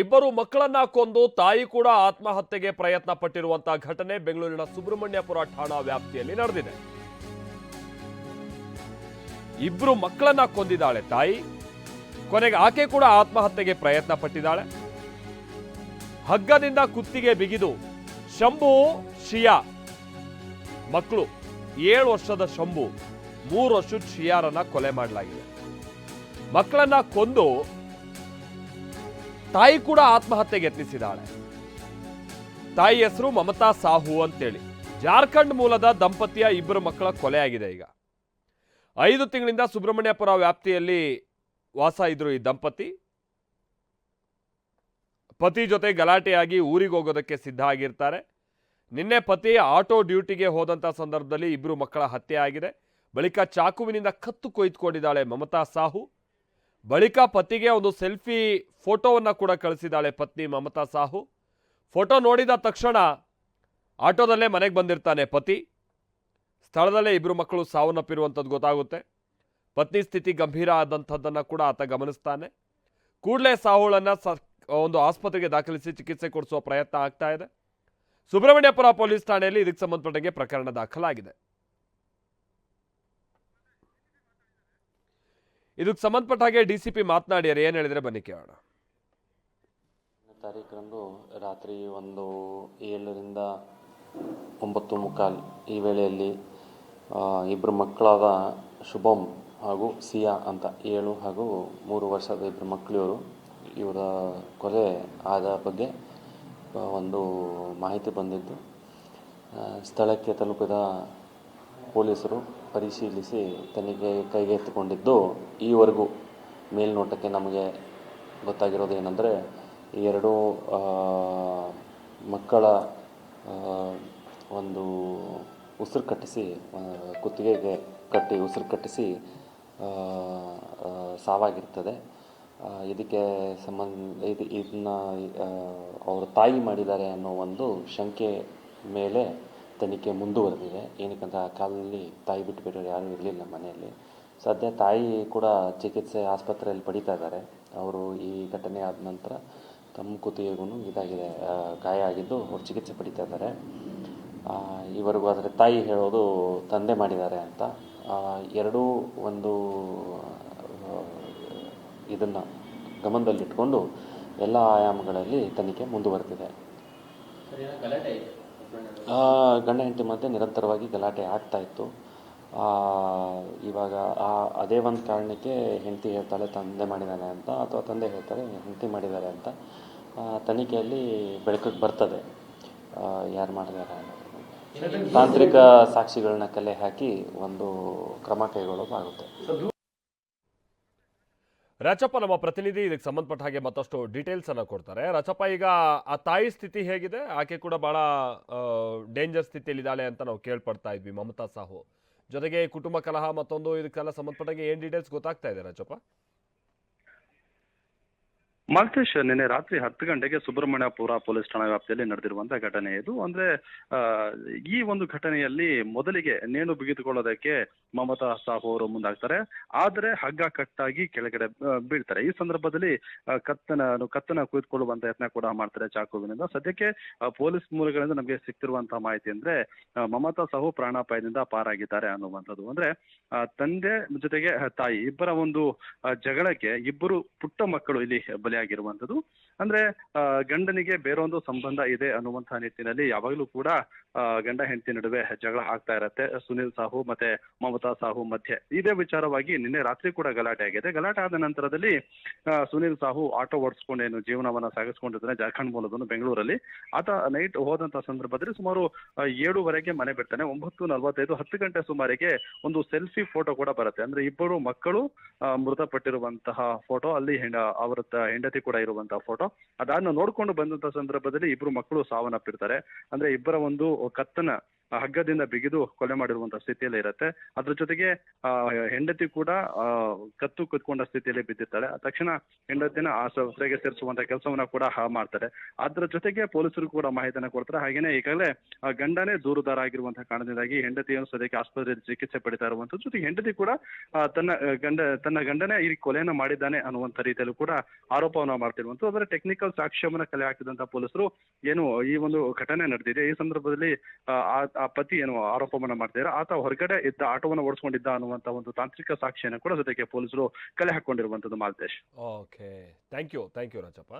ಇಬ್ಬರು ಮಕ್ಕಳನ್ನ ಕೊಂದು ತಾಯಿ ಕೂಡ ಆತ್ಮಹತ್ಯೆಗೆ ಪ್ರಯತ್ನ ಪಟ್ಟಿರುವಂತಹ ಘಟನೆ ಬೆಂಗಳೂರಿನ ಸುಬ್ರಹ್ಮಣ್ಯಪುರ ಠಾಣಾ ವ್ಯಾಪ್ತಿಯಲ್ಲಿ ನಡೆದಿದೆ. ಇಬ್ರು ಮಕ್ಕಳನ್ನ ಕೊಂದಿದ್ದಾಳೆ ತಾಯಿ. ಕೊನೆಗೆ ಆಕೆ ಕೂಡ ಆತ್ಮಹತ್ಯೆಗೆ ಪ್ರಯತ್ನ ಪಟ್ಟಿದ್ದಾಳೆ ಹಗ್ಗದಿಂದ ಕುತ್ತಿಗೆ ಬಿಗಿದು ಶಂಭು, ಶಿಯಾ ಮಕ್ಕಳು ಏಳು ವರ್ಷದ ಶಂಭು, ಮೂರು ವರ್ಷದ ಶಿಯಾರನ್ನ ಕೊಲೆ ಮಾಡಲಾಗಿದೆ. ಮಕ್ಕಳನ್ನ ಕೊಂದು ತಾಯಿ ಕೂಡ ಆತ್ಮಹತ್ಯೆಗೆ ಯತ್ನಿಸಿದ್ದಾಳೆ. ತಾಯಿ ಹೆಸರು ಮಮತಾ ಸಾಹು ಅಂತೇಳಿ. ಜಾರ್ಖಂಡ್ ಮೂಲದ ದಂಪತಿಯ ಇಬ್ಬರು ಮಕ್ಕಳ ಕೊಲೆಯಾಗಿದೆ ಈಗ. ಐದು ತಿಂಗಳಿಂದ ಸುಬ್ರಹ್ಮಣ್ಯಪುರ ವ್ಯಾಪ್ತಿಯಲ್ಲಿ ವಾಸ ಇದ್ರು ಈ ದಂಪತಿ. ಪತಿ ಜೊತೆ ಗಲಾಟೆಯಾಗಿ ಊರಿಗೆ ಹೋಗೋದಕ್ಕೆ ಸಿದ್ಧ ಆಗಿರ್ತಾರೆ. ನಿನ್ನೆ ಪತಿ ಆಟೋ ಡ್ಯೂಟಿಗೆ ಹೋದಂಥ ಸಂದರ್ಭದಲ್ಲಿ ಇಬ್ಬರು ಮಕ್ಕಳ ಹತ್ಯೆ ಆಗಿದೆ. ಬಳಿಕ ಚಾಕುವಿನಿಂದ ಕತ್ತು ಕೊಯ್ದುಕೊಂಡಿದ್ದಾಳೆ ಮಮತಾ ಸಾಹು. ಬಳಿಕ ಪತಿಗೆ ಒಂದು ಸೆಲ್ಫಿ ಫೋಟೋವನ್ನು ಕೂಡ ಕಳಿಸಿದ್ದಾಳೆ ಪತ್ನಿ ಮಮತಾ ಸಾಹು. ಫೋಟೋ ನೋಡಿದ ತಕ್ಷಣ ಆಟೋದಲ್ಲೇ ಮನೆಗೆ ಬಂದಿರ್ತಾನೆ ಪತಿ. ಸ್ಥಳದಲ್ಲೇ ಇಬ್ಬರು ಮಕ್ಕಳು ಸಾವನ್ನಪ್ಪಿರುವಂಥದ್ದು ಗೊತ್ತಾಗುತ್ತೆ. ಪತ್ನಿ ಸ್ಥಿತಿ ಗಂಭೀರ ಆದಂಥದ್ದನ್ನು ಕೂಡ ಆತ ಗಮನಿಸ್ತಾನೆ. ಕೂಡಲೇ ಸಾಹುಳನ್ನು ಒಂದು ಆಸ್ಪತ್ರೆಗೆ ದಾಖಲಿಸಿ ಚಿಕಿತ್ಸೆ ಕೊಡಿಸುವ ಪ್ರಯತ್ನ ಆಗ್ತಾ ಇದೆ. ಸುಬ್ರಹ್ಮಣ್ಯಪುರ ಪೊಲೀಸ್ ಠಾಣೆಯಲ್ಲಿ ಇದಕ್ಕೆ ಸಂಬಂಧಪಟ್ಟಂಗೆ ಪ್ರಕರಣ ದಾಖಲಾಗಿದೆ. ಇದಕ್ಕೆ ಸಂಬಂಧಪಟ್ಟ ಹಾಗೆ ಡಿ ಸಿ ಪಿ ಮಾತನಾಡಿಯಾರೆ ಏನು ಹೇಳಿದ್ರೆ ಬನ್ನಿ ಕೇಳೋಣ. ತಾರೀಕರಂದು ರಾತ್ರಿ ಒಂದು ಏಳರಿಂದ ಒಂಬತ್ತು ಮುಕ್ಕಾಲು ಈ ವೇಳೆಯಲ್ಲಿ ಇಬ್ಬರು ಮಕ್ಕಳಾದ ಶುಭಂ ಹಾಗೂ ಸಿಯಾ ಅಂತ ಏಳು ಹಾಗೂ ಮೂರು ವರ್ಷದ ಇಬ್ಬರು ಮಕ್ಕಳು ಇವರು ಇವರ ಕೊಲೆ ಆದ ಬಗ್ಗೆ ಒಂದು ಮಾಹಿತಿ ಬಂದಿದ್ದು. ಸ್ಥಳಕ್ಕೆ ತಲುಪಿದ ಪೊಲೀಸರು ಪರಿಶೀಲಿಸಿ ತನಿಖೆ ಕೈಗೆತ್ತಿಕೊಂಡಿದ್ದು, ಈವರೆಗೂ ಮೇಲ್ನೋಟಕ್ಕೆ ನಮಗೆ ಗೊತ್ತಾಗಿರೋದು ಏನಂದರೆ, ಈ ಎರಡೂ ಮಕ್ಕಳ ಒಂದು ಉಸಿರು ಕಟ್ಟಿಸಿ ಕುತ್ತಿಗೆಗೆ ಕಟ್ಟಿ ಉಸಿರು ಕಟ್ಟಿಸಿ ಸಾವಾಗಿರ್ತದೆ. ಇದಕ್ಕೆ ಸಂಬಂಧ, ಇದು, ಇದನ್ನ ಅವರ ತಾಯಿ ಮಾಡಿದ್ದಾರೆ ಅನ್ನೋ ಒಂದು ಶಂಕೆ ಮೇಲೆ ತನಿಖೆ ಮುಂದುವರೆದಿದೆ. ಏನಕ್ಕಂತ ಆ ಕಾಲದಲ್ಲಿ ತಾಯಿ ಬಿಟ್ಟು ಬೇರೆಯವ್ರು ಯಾರೂ ಇರಲಿಲ್ಲ ಮನೆಯಲ್ಲಿ. ಸದ್ಯ ತಾಯಿ ಕೂಡ ಚಿಕಿತ್ಸೆ ಆಸ್ಪತ್ರೆಯಲ್ಲಿ ಪಡಿತಾ ಇದ್ದಾರೆ. ಅವರು ಈ ಘಟನೆ ಆದ ನಂತರ ತಮ್ಮ ಕುತ್ತಿಗೆಗೂ ಇದಾಗಿದೆ ಗಾಯ ಆಗಿದ್ದು ಅವ್ರು ಚಿಕಿತ್ಸೆ ಪಡಿತಾ ಇದ್ದಾರೆ. ಈವರೆಗೂ ಆದರೆ ತಾಯಿ ಹೇಳೋದು ತಂದೆ ಮಾಡಿದ್ದಾರೆ ಅಂತ. ಎರಡೂ ಒಂದು ಇದನ್ನು ಗಮನದಲ್ಲಿಟ್ಕೊಂಡು ಎಲ್ಲ ಆಯಾಮಗಳಲ್ಲಿ ತನಿಖೆ ಮುಂದುವರೆದಿದೆ. ಗಂಡ ಹೆಂಡತಿ ಮಧ್ಯೆ ನಿರಂತರವಾಗಿ ಗಲಾಟೆ ಆಗ್ತಾ ಇತ್ತು. ಇವಾಗ ಆ, ಅದೇ ಒಂದು ಕಾರಣಕ್ಕೆ ಹೆಂಡತಿ ಹೇಳ್ತಾಳೆ, ತಂದೆ ಮಾಡಿದ್ದಾನೆ ಅಂತ, ಅಥವಾ ತಂದೆ ಹೇಳ್ತಾರೆ, ಹೆಂಡತಿ ಮಾಡಿದ್ದಾರೆ ಅಂತ. ತನಿಖೆಯಲ್ಲಿ ಬೆಳಕಿಗೆ ಬರ್ತದೆ. ಯಾರು ಮಾಡಿದ್ದಾರೆ ತಾಂತ್ರಿಕ ಸಾಕ್ಷಿಗಳನ್ನ ಕಲೆ ಹಾಕಿ ಒಂದು ಕ್ರಮ ಕೈಗೊಳ್ಳೋದಾಗುತ್ತೆ. ರಾಚಪ್ಪ ನಮ್ಮ ಪ್ರತಿನಿಧಿ, ಇದಕ್ಕೆ ಸಂಬಂಧಪಟ್ಟ ಹಾಗೆ ಮತ್ತಷ್ಟು ಡೀಟೇಲ್ಸ್ ಅನ್ನ ಕೊಡ್ತಾರೆ. ರಾಜಪ್ಪ, ಈಗ ಆ ತಾಯಿ ಸ್ಥಿತಿ ಹೇಗಿದೆ? ಆಕೆ ಕೂಡ ಬಹಳ ಡೇಂಜರ್ ಸ್ಥಿತಿಯಲ್ಲಿದ್ದಾಳೆ ಅಂತ ನಾವು ಕೇಳ್ಪಡ್ತಾ ಇದ್ವಿ, ಮಮತಾ ಸಾಹು. ಜೊತೆಗೆ ಕುಟುಂಬ ಕಲಹ ಮತ್ತೊಂದು ಇದಕ್ಕೆಲ್ಲ ಸಂಬಂಧಪಟ್ಟಾಗೆ ಏನ್ ಡೀಟೇಲ್ಸ್ ಗೊತ್ತಾಗ್ತಾ ಇದೆ ರಾಚಪ್ಪ ಮಾಲ್ತೇಶ್ ನಿನ್ನೆ ರಾತ್ರಿ ಹತ್ತು ಗಂಟೆಗೆ ಸುಬ್ರಹ್ಮಣ್ಯಪುರ ಪೊಲೀಸ್ ಠಾಣಾ ವ್ಯಾಪ್ತಿಯಲ್ಲಿ ನಡೆದಿರುವಂತಹ ಘಟನೆ ಇದು. ಅಂದ್ರೆ ಈ ಒಂದು ಘಟನೆಯಲ್ಲಿ ಮೊದಲಿಗೆ ನೇಣು ಬಿಗಿದುಕೊಳ್ಳೋದಕ್ಕೆ ಮಮತಾ ಸಾಹು ಅವರು ಮುಂದಾಗ್ತಾರೆ. ಆದರೆ ಹಗ್ಗ ಕಟ್ಟಾಗಿ ಕೆಳಗಡೆ ಬೀಳ್ತಾರೆ. ಈ ಸಂದರ್ಭದಲ್ಲಿ ಕತ್ತನ ಕತ್ತನ ಕುಯ್ದುಕೊಳ್ಳುವಂತ ಯತ್ನ ಕೂಡ ಮಾಡ್ತಾರೆ ಚಾಕುವಿನಿಂದ. ಸದ್ಯಕ್ಕೆ ಪೊಲೀಸ್ ಮೂಲಗಳಿಂದ ನಮಗೆ ಸಿಗ್ತಿರುವಂತಹ ಮಾಹಿತಿ ಅಂದ್ರೆ ಮಮತಾ ಸಾಹು ಪ್ರಾಣಾಪಾಯದಿಂದ ಪಾರಾಗಿದ್ದಾರೆ ಅನ್ನುವಂಥದ್ದು. ಅಂದ್ರೆ ತಂದೆ ಜೊತೆಗೆ ತಾಯಿ ಇಬ್ಬರ ಒಂದು ಜಗಳಕ್ಕೆ ಇಬ್ಬರು ಪುಟ್ಟ ಮಕ್ಕಳು ಇಲ್ಲಿ ಬಲಿಯಾಗಿರುವಂಥದ್ದು ಅಂದ್ರೆ ಗಂಡನಿಗೆ ಬೇರೊಂದು ಸಂಬಂಧ ಇದೆ ಅನ್ನುವಂತಹ ನಿಟ್ಟಿನಲ್ಲಿ ಯಾವಾಗಲೂ ಕೂಡ ಗಂಡ ಹೆಂಡತಿ ನಡುವೆ ಜಗಳ ಆಗ್ತಾ ಇರತ್ತೆ. ಸುನಿಲ್ ಸಾಹು ಮತ್ತೆ ಮಮತಾ ಸಾಹು ಮಧ್ಯೆ. ಇದೇ ವಿಚಾರವಾಗಿ ನಿನ್ನೆ ರಾತ್ರಿ ಕೂಡ ಗಲಾಟೆ ಆಗಿದೆ. ಗಲಾಟೆ ಆದ ನಂತರದಲ್ಲಿ ಸುನಿಲ್ ಸಾಹು ಆಟೋ ಓಡಿಸ್ಕೊಂಡು ಏನು ಜೀವನವನ್ನ ಸಾಗಿಸ್ಕೊಂಡಿದ್ದಾನೆ ಜಾರ್ಖಂಡ್ ಮೂಲದವನು ಬೆಂಗಳೂರಲ್ಲಿ. ಆತ ನೈಟ್ ಹೋದಂತ ಸಂದರ್ಭದಲ್ಲಿ ಸುಮಾರು ಏಳುವರೆಗೆ ಮನೆ ಬಿಡ್ತಾನೆ. ಒಂಬತ್ತು ನಲವತ್ತೈದು, ಹತ್ತು ಗಂಟೆ ಸುಮಾರಿಗೆ ಒಂದು ಸೆಲ್ಫಿ ಫೋಟೋ ಕೂಡ ಬರುತ್ತೆ. ಅಂದ್ರೆ ಇಬ್ಬರು ಮಕ್ಕಳು ಮೃತಪಟ್ಟಿರುವಂತಹ ಫೋಟೋ, ಅಲ್ಲಿ ಅವರ ಹೆಂಡತಿ ಕೂಡ ಇರುವಂತಹ ಫೋಟೋ. ಅದಾದ್ನ ನೋಡ್ಕೊಂಡು ಬಂದಂತ ಸಂದರ್ಭದಲ್ಲಿ ಇಬ್ರು ಮಕ್ಕಳು ಸಾವನ್ನಪ್ಪಿರ್ತಾರೆ. ಅಂದ್ರೆ ಇಬ್ಬರ ಒಂದು ಕತ್ತನ ಹಗ್ಗದಿಂದ ಬಿಗಿದು ಕೊಲೆ ಮಾಡಿರುವಂತ ಸ್ಥಿತಿಯಲ್ಲಿ ಇರುತ್ತೆ. ಅದ್ರ ಜೊತೆಗೆ ಆ, ಹೆಂಡತಿ ಕೂಡ ಆ, ಕತ್ತು ಕುತ್ಕೊಂಡ ಸ್ಥಿತಿಯಲ್ಲಿ ಬಿದ್ದಿರ್ತಾಳೆ. ಆ ತಕ್ಷಣ ಹೆಂಡತಿನ ಆಸ್ಪತ್ರೆಗೆ ಸೇರಿಸುವಂತ ಕೆಲಸವನ್ನ ಕೂಡ ಹಾ ಮಾಡ್ತಾರೆ. ಅದ್ರ ಜೊತೆಗೆ ಪೊಲೀಸರು ಕೂಡ ಮಾಹಿತಿಯನ್ನ ಕೊಡ್ತಾರೆ. ಹಾಗೇನೆ ಈಗಾಗಲೇ ಆ ಗಂಡನೇ ದೂರುದಾರ ಆಗಿರುವಂತಹ ಕಾರಣದಿಂದಾಗಿ ಹೆಂಡತಿಯನ್ನು ಸದ್ಯಕ್ಕೆ ಆಸ್ಪತ್ರೆಯಲ್ಲಿ ಚಿಕಿತ್ಸೆ ಪಡಿತಾ ಇರುವಂತದ್ದು. ಜೊತೆಗೆ ಹೆಂಡತಿ ಕೂಡ ತನ್ನ ಗಂಡ ತನ್ನ ಗಂಡನೇ ಈ ಕೊಲೆಯನ್ನ ಮಾಡಿದ್ದಾನೆ ಅನ್ನುವಂತ ರೀತಿಯಲ್ಲೂ ಕೂಡ ಆರೋಪವನ್ನ ಮಾಡ್ತಿರುವಂತದ್ದು. ಅದರ ಟೆಕ್ನಿಕಲ್ ಸಾಕ್ಷ್ಯವನ್ನ ಕಲೆ ಹಾಕಿದಂತ ಪೊಲೀಸರು ಏನು ಈ ಒಂದು ಘಟನೆ ನಡೆದಿದೆ, ಈ ಸಂದರ್ಭದಲ್ಲಿ, ಆ ಪತಿ ಏನು ಆರೋಪವನ್ನ ಮಾಡ್ತಿದ್ದಾರೆ, ಆತ ಹೊರಗಡೆ ಇದ್ದ ಆಟೋವನ್ನು ಓಡಿಸಿಕೊಂಡಿದ್ದ ಅನ್ನುವಂತ ಒಂದು ತಾಂತ್ರಿಕ ಸಾಕ್ಷಿಯನ್ನು ಕೂಡ ಜೊತೆಗೆ ಪೊಲೀಸರು ಕಲೆ ಹಾಕೊಂಡಿರುವಂತದ್ದು Maltesh. Okay thank you thank you Rajappa